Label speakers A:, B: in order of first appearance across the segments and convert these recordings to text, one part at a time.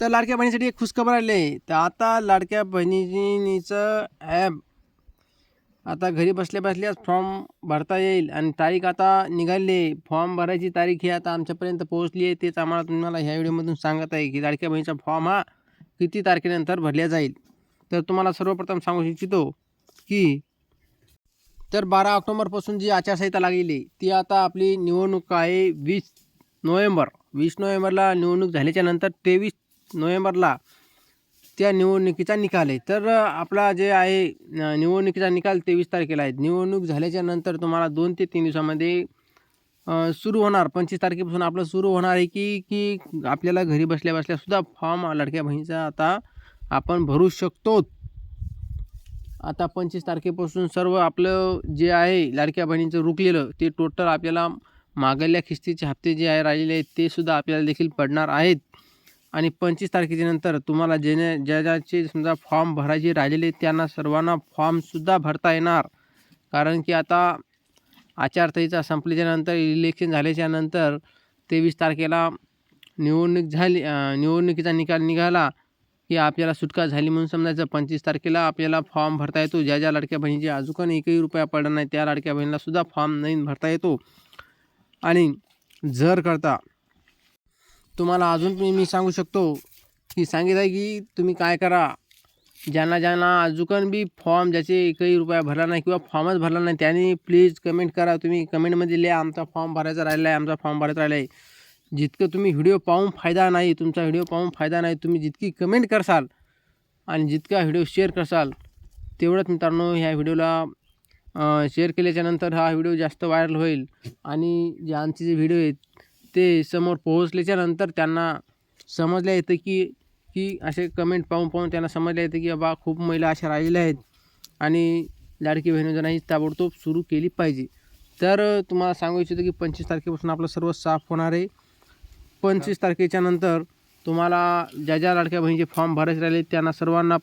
A: तर लाडक्या बहिणीसाठी एक खुशखबर आली आहे. तर आता लाडक्या बहिणीचं ॲप. आता घरी बसल्या बसल्याच फॉर्म भरता येईल आणि तारीख आता निघाली आहे. फॉर्म भरायची तारीख ही आता आमच्यापर्यंत पोहोचली आहे. तेच आम्हाला तुम्हाला ह्या व्हिडिओमधून सांगत आहे की लाडक्या बहिणीचा फॉर्म हा किती तारखेनंतर भरल्या जाईल. तर तुम्हाला सर्वप्रथम सांगू इच्छितो की तर बारा ऑक्टोबरपासून जी आचारसंहिता लागलेली ती आता आपली निवडणूक आहे वीस नोव्हेंबर. वीस नोव्हेंबरला निवडणूक झाल्याच्यानंतर तेवीस नोव्हेंबरला त्या निवडणुकीचा निकाल आहे. तर आपला जे आहे निवडणुकीचा निकाल तेवीस तारखेला आहे. निवडणूक झाल्याच्यानंतर तुम्हाला दोन ते तीन दिवसामध्ये सुरू होणार. पंचवीस तारखेपासून आपलं सुरू होणार आहे की की आपल्याला घरी बसल्या बसल्यासुद्धा फॉर्म लडक्या बहिणीचा आता आपण भरू शकतो आता पंचवीस तारखेपासून सर्व आपलं जे आहे लाडक्या बहिणीचं रुकलेलं ते टोटल आपल्याला मागल्या किस्तीचे हप्ते जे आहे राहिलेले आहेत ते सुद्धा आपल्याला देखील पडणार आहेत. आणि पंचवीस तारखेच्या नंतर तुम्हाला जेणे ज्या ज्याचे समजा फॉर्म भरायचे राहिलेले त्यांना सर्वांना फॉर्मसुद्धा भरता येणार. कारण की आता आचारसंहिता संपल्याच्यानंतर इलेक्शन झाल्याच्यानंतर तेवीस तारखेला निवडणूक झाली निवडणुकीचा निकाल निघाला की आपल्याला सुटका झाली म्हणून समजायचं. पंचवीस तारखेला आपल्याला फॉर्म भरता येतो. ज्या ज्या लाडक्या बहिणीचे अजून एकही रुपया पडला नाही त्या लाडक्या बहिणीलासुद्धा फॉर्म नवीन भरता येतो. आणि जर करता तुम्हाला अजून मी मी सांगू शकतो की सांगितलं आहे की तुम्ही काय करा. ज्यांना ज्यांना अजून बी फॉर्म ज्याचे एकही रुपया भरला नाही किंवा फॉर्मच भरला नाही त्यांनी प्लीज कमेंट करा. तुम्ही कमेंटमध्ये लिहा आमचा फॉर्म भरायचा राहिला आहे आमचा फॉर्म भरायचा राहिला आहे जितकं तुम्ही व्हिडिओ पाहून फायदा नाही तुमचा व्हिडिओ पाहून फायदा नाही तुम्ही जितकी कमेंट करसाल आणि जितका व्हिडिओ शेअर करसाल तेवढंच मित्रांनो ह्या व्हिडिओला शेअर केल्याच्यानंतर हा व्हिडिओ जास्त व्हायरल होईल. आणि जे आमचे जे व्हिडिओ आहेत ते समोर पोहोचल्याच्यानंतर त्यांना समजल्या येतं की की असे कमेंट पाहून पाहून त्यांना समजल्या येतं की बाबा खूप महिला अशा राहिलेल्या आहेत आणि लाडकी बहीण योजना ताबडतोब सुरू केली पाहिजे. तर तुम्हाला सांगू इच्छितो की पंचवीस तारखेपासून आपलं सर्व साफ होणार आहे. पंचवीस तारखेच्या नंतर तुम्हाला ज्या ज्या लाडक्या बहिणीचे फॉर्म भरायचे राहिले त्यांना सर्वांना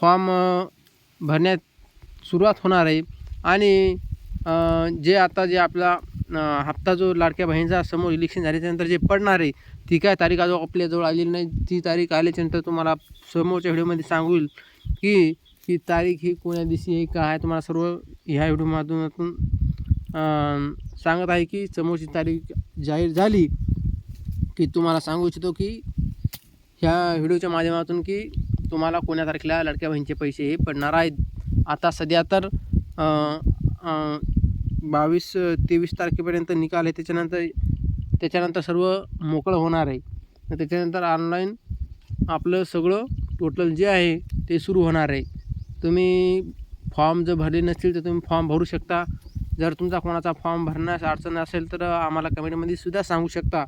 A: फॉर्म भरण्यात सुरुवात होणार आहे. आणि जे आता जे आपला हप्ता जो लाडक्या बहिणीचा समोर इलेक्शन झाल्याच्यानंतर जे पडणार आहे ती काय तारीख अजून आपल्याजवळ आलेली नाही. ती तारीख आल्याच्यानंतर तुम्हाला समोरच्या व्हिडिओमध्ये सांगू की ही तारीख ही कोण्या दिवशी आहे काय तुम्हाला सर्व ह्या व्हिडिओ माध्यमातून सांगत आहे की समोरची तारीख जाहीर झाली की तुम्हाला सांगू इच्छितो की ह्या व्हिडिओच्या माध्यमातून की तुम्हाला कोण्या तारखेला लाडक्या बहिणीचे पैसे हे पडणार आहेत. आता सध्या तर बावीस तेवीस तारखेपर्यंत निकाल आहे. त्याच्यानंतर त्याच्यानंतर सर्व मोकळं होणार आहे. त्याच्यानंतर ऑनलाईन आपलं सगळं टोटल जे आहे ते सुरू होणार आहे. तुम्ही फॉर्म जर भरले नसतील तर तुम्ही फॉर्म भरू शकता. जर तुमचा कोणाचा फॉर्म भरण्यास अडचण असेल तर आम्हाला कमेंटमध्ये सुद्धा सांगू शकता.